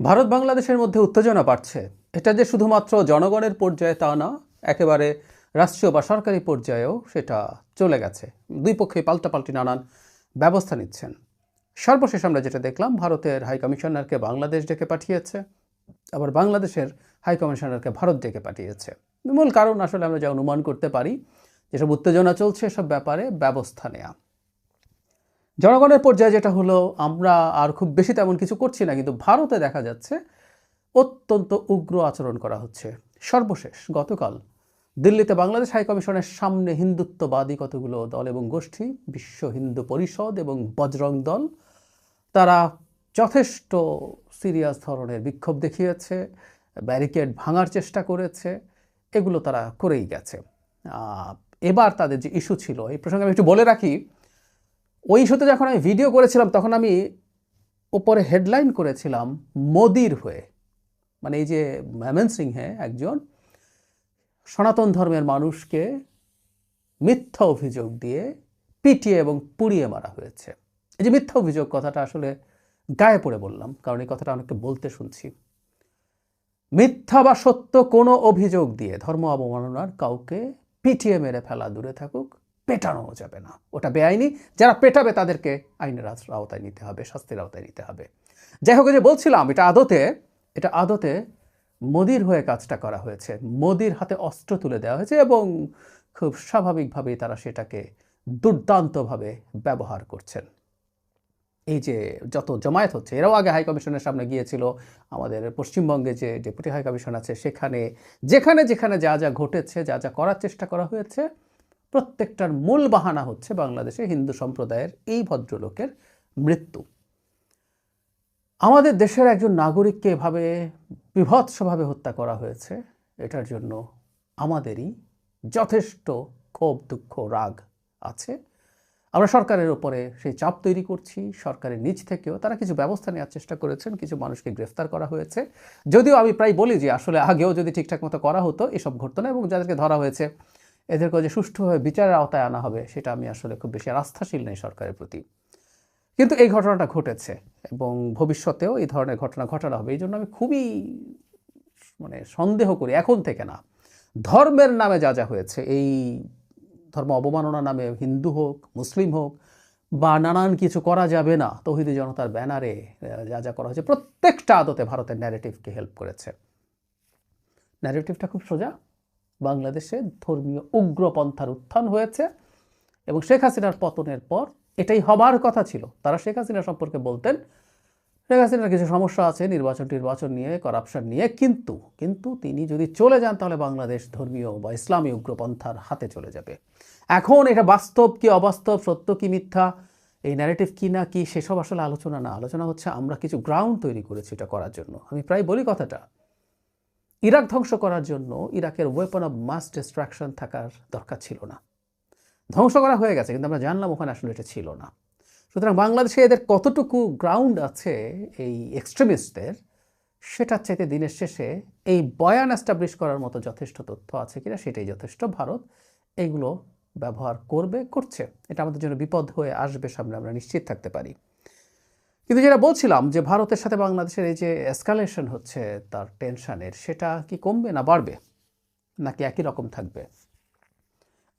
ভারত বাংলাদেশের মধ্যে উত্তেজনা বাড়ছে। এটা যে শুধুমাত্র জনগণের পর্যায়ে তা না, একেবারে রাষ্ট্রীয় বা সরকারি পর্যায়েও সেটা চলে গেছে। দুই পক্ষে পাল্টাপাল্টি নানান ব্যবস্থা নিচ্ছেন। সর্বশেষ আমরা যেটা দেখলাম, ভারতের হাই কমিশনারকে বাংলাদেশ ডেকে পাঠিয়েছে, আবার বাংলাদেশের হাই কমিশনারকে ভারত ডেকে পাঠিয়েছে। মূল কারণ আসলে আমরা যা অনুমান করতে পারি, যেসব উত্তেজনা চলছে, এসব ব্যাপারে ব্যবস্থা নেওয়া জনগণের পর্যায়ে যেটা হলো, আমরা আর খুব বেশি তেমন কিছু করছি না, কিন্তু ভারতে দেখা যাচ্ছে অত্যন্ত উগ্র আচরণ করা হচ্ছে। সর্বশেষ, গতকাল দিল্লিতে বাংলাদেশ হাইকমিশনের সামনে হিন্দুত্ববাদী কতগুলো দল এবং গোষ্ঠী, বিশ্ব হিন্দু পরিষদ এবং বজরং দল, তারা যথেষ্ট সিরিয়াস ধরনের বিক্ষোভ দেখিয়েছে, ব্যারিকেড ভাঙার চেষ্টা করেছে, এগুলো তারা করেই গেছে। এবার তাদের যে ইস্যু ছিল, এই প্রসঙ্গে আমি একটু বলে রাখি ওই ইস্যুতে যখন আমি ভিডিও করেছিলাম, তখন আমি উপরে হেডলাইন করেছিলাম, মোদির হয়ে। মানে এই যে ময়মন সিংহে একজন সনাতন ধর্মের মানুষকে মিথ্যা অভিযোগ দিয়ে পিটিয়ে এবং পুড়িয়ে মারা হয়েছে। এই যে মিথ্যা অভিযোগ কথাটা আসলে গায়ে পড়ে বললাম, কারণ এই কথাটা অনেককে বলতে শুনছি। মিথ্যা বা সত্য কোনো অভিযোগ দিয়ে ধর্ম অবমাননার কাউকে পিটিয়ে মেরে ফেলা দূরে থাকুক পেটানো যাবে না। ওটা বেআইনি। যারা পেটাবে তাদেরকে আইনের আওতায় নিতে হবে, শাস্তির আওতায় নিতে হবে। যাই হোক যে বলছিলাম, এটা আদতে এটা আদতে মোদির হয়ে কাজটা করা হয়েছে। মোদির হাতে অস্ত্র তুলে দেওয়া হয়েছে এবং খুব স্বাভাবিকভাবেই তারা সেটাকে দুর্দান্তভাবে ব্যবহার করছেন। এই যে যত জমায়েত হচ্ছে, এরাও আগে হাই কমিশনের সামনে গিয়েছিল। আমাদের পশ্চিমবঙ্গে যে ডেপুটি হাই কমিশন আছে, সেখানে যেখানে যেখানে যা যা ঘটেছে, যা যা করার চেষ্টা করা হয়েছে প্রত্যেকটার মূল বাহানা হচ্ছে বাংলাদেশে হিন্দু সম্প্রদায়ের এই ভদ্রলোকের মৃত্যু। আমাদের দেশের একজন নাগরিককে এভাবে বিভৎসভাবে হত্যা করা হয়েছে, এটার জন্য আমাদেরই যথেষ্ট ক্ষোভ, দুঃখ, রাগ আছে। আমরা সরকারের ওপরে সেই চাপ তৈরি করছি, সরকারের নিচ থেকেও। তারা কিছু ব্যবস্থা নেওয়ার চেষ্টা করেছেন, কিছু মানুষকে গ্রেফতার করা হয়েছে। যদিও আমি প্রায় বলি যে আসলে আগেও যদি ঠিকঠাক মতো করা হতো, এসব ঘটতো না এবং যাদেরকে ধরা হয়েছে এদেরকে যে সুষ্ঠুভাবে বিচারের আওতায় আনা হবে, সেটা আমি আসলে খুব বেশি আস্থাশীল নেই সরকারের প্রতি। কিন্তু এই ঘটনাটা ঘটেছে এবং ভবিষ্যতেও এই ধরনের ঘটনা ঘটানো হবে। এই জন্য আমি খুবই মানে সন্দেহ করি, এখন থেকে না। ধর্মের নামে যা যা হয়েছে, এই ধর্ম অবমাননা নামে হিন্দু হোক, মুসলিম হোক, বা নানান কিছু করা যাবে না, তহিদি জনতার ব্যানারে যা যা করা হয়েছে, প্রত্যেকটা আদতে ভারতের ন্যারেটিভকে হেল্প করেছে। ন্যারেটিভটা খুব সোজা। বাংলাদেশে ধর্মীয় উগ্রপন্থার উত্থান হয়েছে এবং শেখ হাসিনার পতনের পর এটাই হবার কথা ছিল। তারা শেখ হাসিনা সম্পর্কে বলতেন, শেখ হাসিনার কিছু সমস্যা আছে, নির্বাচন টির্বাচন নিয়ে করাপশন নিয়ে, কিন্তু কিন্তু তিনি যদি চলে যান তাহলে বাংলাদেশ ধর্মীয় বা ইসলামী উগ্রপন্থার হাতে চলে যাবে। এখন এটা বাস্তব কি অবাস্তব, সত্য কি মিথ্যা, এই ন্যারেটিভ কি না কি, সেসব আসলে আলোচনা না। আলোচনা হচ্ছে আমরা কিছু গ্রাউন্ড তৈরি করেছি এটা করার জন্য। আমি প্রায় বলি কথাটা ইরাক ধ্বংস করার জন্য ইরাকের ওয়েপন অফ মাস ডিস্ট্রাকশন থাকার দরকার ছিল না। ধ্বংস করা হয়ে গেছে, কিন্তু আমরা জানলাম ওখানে আসলে এটা ছিল না। সুতরাং বাংলাদেশে এদের কতটুকু গ্রাউন্ড আছে এই এক্সট্রিমিস্টদের সেটার চাইতে দিনের শেষে এই বয়ান এস্টাবলিশ করার মতো যথেষ্ট তথ্য আছে কিনা সেটাই যথেষ্ট। ভারত এইগুলো ব্যবহার করবে, করছে। এটা আমাদের জন্য বিপদ হয়ে আসবে সামনে, আমরা নিশ্চিত থাকতে পারি। কিন্তু যেটা বলছিলাম যে ভারতের সাথে বাংলাদেশের এই যে এসকালেশন হচ্ছে, তার টেনশনের সেটা কি কমবে না বাড়বে? নাকি একই রকম থাকবে?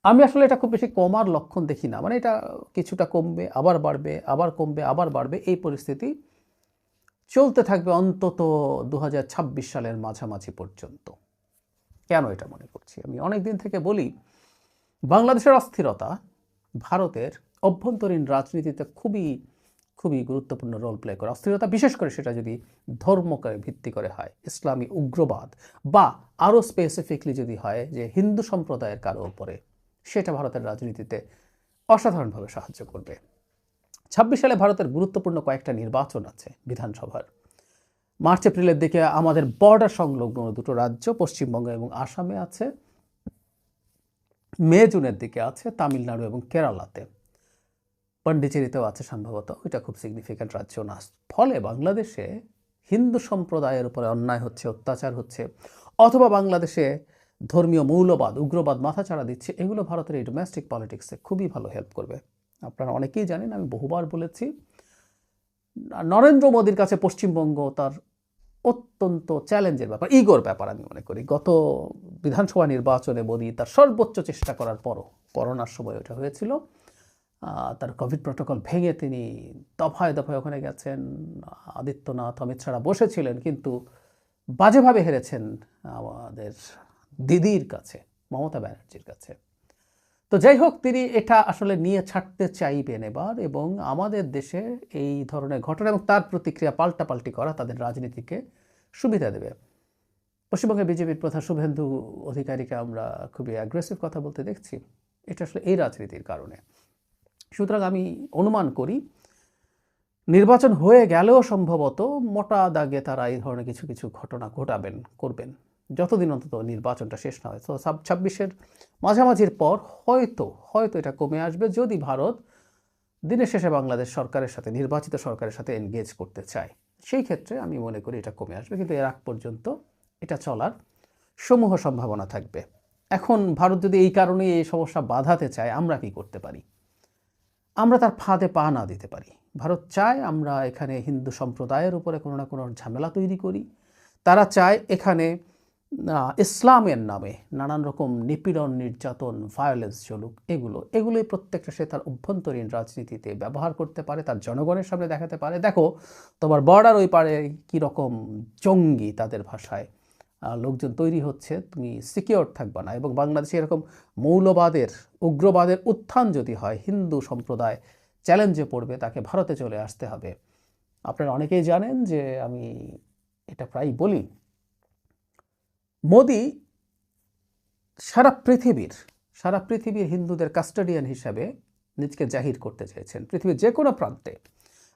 আমি আসলে এটা খুব বেশি কমার লক্ষণ দেখি না। মানে এটা কিছুটা কমবে, আবার বাড়বে, আবার কমবে, আবার বাড়বে, এই পরিস্থিতি চলতে থাকবে অন্তত দু হাজার ছাব্বিশ সালের মাঝামাঝি পর্যন্ত। কেন এটা মনে করছি? আমি অনেক দিন থেকে বলি, বাংলাদেশের অস্থিরতা ভারতের অভ্যন্তরীণ রাজনীতিতে খুবই খুবই গুরুত্বপূর্ণ রোল প্লে করে। অস্থিরতা বিশেষ করে সেটা যদি ধর্মকে ভিত্তি করে হয়, ইসলামী উগ্রবাদ বা আরও স্পেসিফিকলি যদি হয় যে হিন্দু সম্প্রদায়ের কারও উপরে, সেটা ভারতের রাজনীতিতে অসাধারণভাবে সাহায্য করবে। ছাব্বিশ সালে ভারতের গুরুত্বপূর্ণ কয়েকটা নির্বাচন আছে বিধানসভার। মার্চ, এপ্রিলের দিকে আমাদের বর্ডার সংলগ্ন দুটো রাজ্য, পশ্চিমবঙ্গ এবং আসামে আছে। মে, জুনের দিকে আছে তামিলনাড়ু এবং কেরালাতে। পন্ডিচেরিতেও আছে সম্ভবত ওইটা খুব সিগনিফিক্যান্ট রাজ্য না। ফলে বাংলাদেশে হিন্দু সম্প্রদায়ের উপরে অন্যায় হচ্ছে, অত্যাচার হচ্ছে, অথবা বাংলাদেশে ধর্মীয় মৌলবাদ, উগ্রবাদ মাথাচাড়া দিচ্ছে, এগুলো ভারতের এই ডোমেস্টিক পলিটিক্সে খুবই ভালো হেল্প করবে। আপনারা অনেকেই জানেন, আমি বহুবার বলেছি, নরেন্দ্র মোদীর কাছে পশ্চিমবঙ্গ তার অত্যন্ত চ্যালেঞ্জের ব্যাপার, ইগোর ব্যাপার আমি মনে করি। গত বিধানসভা নির্বাচনে মোদী তার সর্বোচ্চ চেষ্টা করার পরও, করোনার সময় ওটা হয়েছিল। তার কোভিড প্রোটোকল ভেঙে তিনি দফায় দফায় ওখানে গেছেন। আদিত্যনাথ, অমিত ছাড়া বসেছিলেন, কিন্তু বাজেভাবে হেরেছেন আমাদের দিদির কাছে, মমতা ব্যানার্জির কাছে। তো যাই হোক, তিনি এটা আসলে নিয়ে ছাড়তে চাইবেন এবার এবং আমাদের দেশে এই ধরনের ঘটনা এবং তার প্রতিক্রিয়া পাল্টাপাল্টি করা তাদের রাজনীতিকে সুবিধা দেবে। পশ্চিমবঙ্গের বিজেপির প্রধান শুভেন্দু অধিকারীকে আমরা খুবই অ্যাগ্রেসিভ কথা বলতে দেখছি। এটা আসলে এই রাজনীতির কারণে। সুতরাং আমি অনুমান করি, নির্বাচন হয়ে গেলেও সম্ভবত মোটা দাগে তারা এই ধরনের কিছু কিছু ঘটনা ঘটাবেন, করবেন। যতদিন অন্তত নির্বাচনটা শেষ না হয়। তো সাব ছাব্বিশের মাঝামাঝির পর হয়তো হয়তো এটা কমে আসবে যদি ভারত দিনের শেষে বাংলাদেশ সরকারের সাথে, নির্বাচিত সরকারের সাথে এনগেজ করতে চায়। সেই ক্ষেত্রে আমি মনে করি এটা কমে আসবে, কিন্তু এর আগ পর্যন্ত এটা চলার সমূহ সম্ভাবনা থাকবে। এখন ভারত যদি এই কারণে এই সমস্যা বাধাতে চায়, আমরা কি করতে পারি? আমরা তার ফাঁদে পা না দিতে পারি। ভারত চায় আমরা এখানে হিন্দু সম্প্রদায়ের উপরে কোনো না কোনো ঝামেলা তৈরি করি। তারা চায় এখানে ইসলামের নামে নানান রকম নিপীড়ন, নির্যাতন ভায়োলেন্স চলুক, এগুলো, এগুলোই প্রত্যেকটা সে তার অভ্যন্তরীণ রাজনীতিতে ব্যবহার করতে পারে, তার জনগণের সামনে দেখাতে পারে। দেখো, তোমার বর্ডার ওই পারে কীরকম জঙ্গি তাদের ভাষায় লোকজন তৈরি হচ্ছে, তুমি সিকিওর থাকবা না। এবং বাংলাদেশে এরকম মৌলবাদের, উগ্রবাদের উত্থান যদি হয়, হিন্দু সম্প্রদায় চ্যালেঞ্জে পড়বে, তাকে ভারতে চলে আসতে হবে। আপনারা অনেকেই জানেন যে আমি এটা প্রায় বলি, মোদি সারা পৃথিবীর সারা পৃথিবীর হিন্দুদের কাস্টাডিয়ান হিসাবে নিজকে জাহির করতে চেয়েছেন। পৃথিবীর যে কোনো প্রান্তে।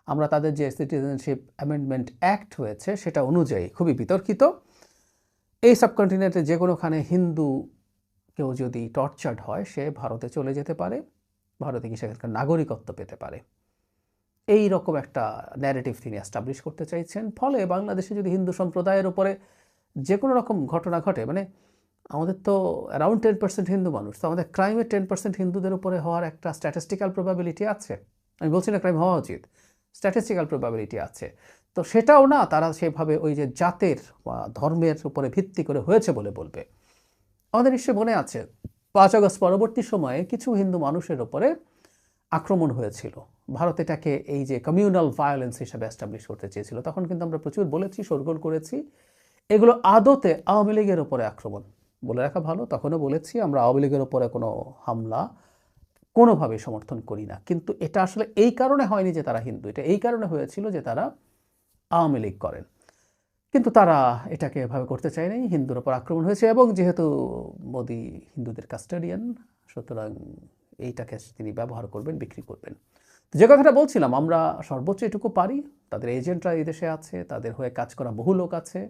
আমরা তাদের যে সিটিজেনশিপ অ্যামেন্ডমেন্ট অ্যাক্ট হয়েছে, সেটা অনুযায়ী খুবই বিতর্কিত। এই সাবকন্টিনেন্টে যে কোনোখানে হিন্দু কেউ যদি টর্চার্ড হয়, সে ভারতে চলে যেতে পারে, ভারতে কি সেখানকার নাগরিকত্ব পেতে পারে। এই রকম একটা ন্যারেটিভ তিনি অ্যাস্টাবলিশ করতে চাইছেন। ফলে বাংলাদেশে যদি হিন্দু সম্প্রদায়ের উপরে যে কোনো রকম ঘটনা ঘটে মানে আমাদের তো অ্যারাউন্ড টেন পার্সেন্ট হিন্দু মানুষ, তো আমাদের ক্রাইমের টেন পার্সেন্ট হিন্দুদের উপরে হওয়ার একটা স্ট্যাটিস্টিক্যাল প্রবাবিলিটি আছে। আমি বলছি না ক্রাইম হওয়া উচিত স্ট্যাটিস্টিক্যাল প্রবাবিলিটি আছে। তো সেটাও না তারা সেভাবে ওই যে জাতের বা ধর্মের উপরে ভিত্তি করে হয়েছে বলে বলবে। আমাদের নিশ্চয়ই মনে আছে, পাঁচ আগস্ট পরবর্তী সময়ে কিছু হিন্দু মানুষের ওপরে আক্রমণ হয়েছিল। ভারত এটাকে এই যে কমিউনাল ভায়োলেন্স হিসাবে অ্যাস্টাবলিশ করতে চেয়েছিল। তখন কিন্তু আমরা প্রচুর বলেছি, শোরগোল করেছি। এগুলো আদতে আওয়ামী লীগের ওপরে আক্রমণ বলে রাখা ভালো। তখনও বলেছি, আমরা আওয়ামী লীগের ওপরে কোনো হামলা কোনোভাবে সমর্থন করি না। কিন্তু এটা আসলে এই কারণে হয়নি যে তারা হিন্দু। এটা এই কারণে হয়েছিল যে তারা আওয়ামী লীগ করেন। কিন্তু তারা এটাকে এভাবে করতে চায় নাই, হিন্দুর ওপর আক্রমণ হয়েছে এবং যেহেতু মোদি হিন্দুদের কাস্টাডিয়ান সুতরাং এইটাকে তিনি ব্যবহার করবেন, বিক্রি করবেন। যে কথাটা বলছিলাম, আমরা সর্বোচ্চ এটুকু পারি, তাদের এজেন্টরা এই দেশে আছে, তাদের হয়ে কাজ করা বহু লোক আছে,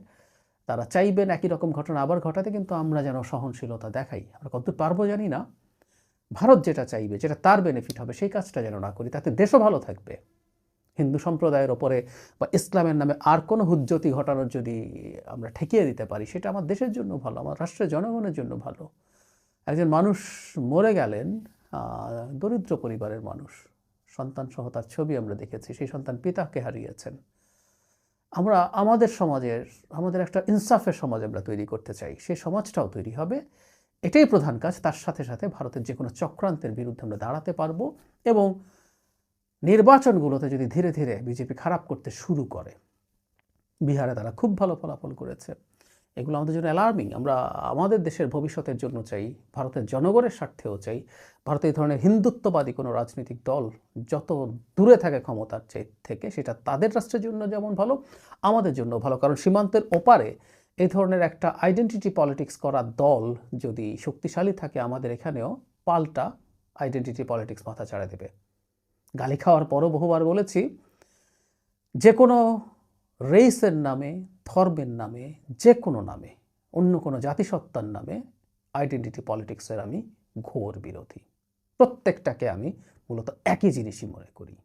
তারা চাইবেন একই রকম ঘটনা আবার ঘটাতে, কিন্তু আমরা যেন সহনশীলতা দেখাই। আমরা কতদূর পারব জানি না। ভারত যেটা চাইবে, যেটা তার বেনিফিট হবে, সেই কাজটা যেন না করি, তাতে দেশও ভালো থাকবে। হিন্দু সম্প্রদায়ের ওপরে বা ইসলামের নামে আর কোনো হুজ্জতি ঘটানোর যদি আমরা ঠেকিয়ে দিতে পারি, সেটা আমার দেশের জন্য ভালো, আমার রাষ্ট্রের জনগণের জন্য ভালো। একজন মানুষ মরে গেলেন দরিদ্র পরিবারের মানুষ। সন্তান সহ তার ছবি আমরা দেখেছি, সেই সন্তান পিতাকে হারিয়েছেন। আমরা আমাদের সমাজের, আমাদের একটা ইনসাফের সমাজ আমরা তৈরি করতে চাই সেই সমাজটাও তৈরি হবে। এটাই প্রধান কাজ, তার সাথে সাথে ভারতের যে কোনো চক্রান্তের বিরুদ্ধে আমরা দাঁড়াতে পারব এবং নির্বাচনগুলোতে যদি ধীরে ধীরে বিজেপি খারাপ করতে শুরু করে, বিহারে তারা খুব ভালো ফলাফল করেছে। এগুলো আমাদের জন্য অ্যালার্মিং আমরা আমাদের দেশের ভবিষ্যতের জন্য চাই, ভারতের জনগণের স্বার্থেও চাই। ভারতে এই ধরনের হিন্দুত্ববাদী কোনো রাজনৈতিক দল যত দূরে থাকে ক্ষমতার চাই থেকে, সেটা তাদের রাষ্ট্রের জন্য যেমন ভালো, আমাদের জন্য ভালো। কারণ সীমান্তের ওপারে এই ধরনের একটা আইডেন্টিটি পলিটিক্স করা দল যদি শক্তিশালী থাকে, আমাদের এখানেও পাল্টা আইডেন্টিটি পলিটিক্স মাথা চাড়া দেবে। গালি খাওয়ার পরও বহুবার বলেছি, যে কোনো রেসের নামে, ধর্মের নামে, যে কোনো নামে, অন্য কোনো জাতিসত্তার নামে আইডেন্টিটি পলিটিক্সের আমি ঘোর বিরোধী। প্রত্যেকটাকে আমি মূলত একই জিনিসই মনে করি।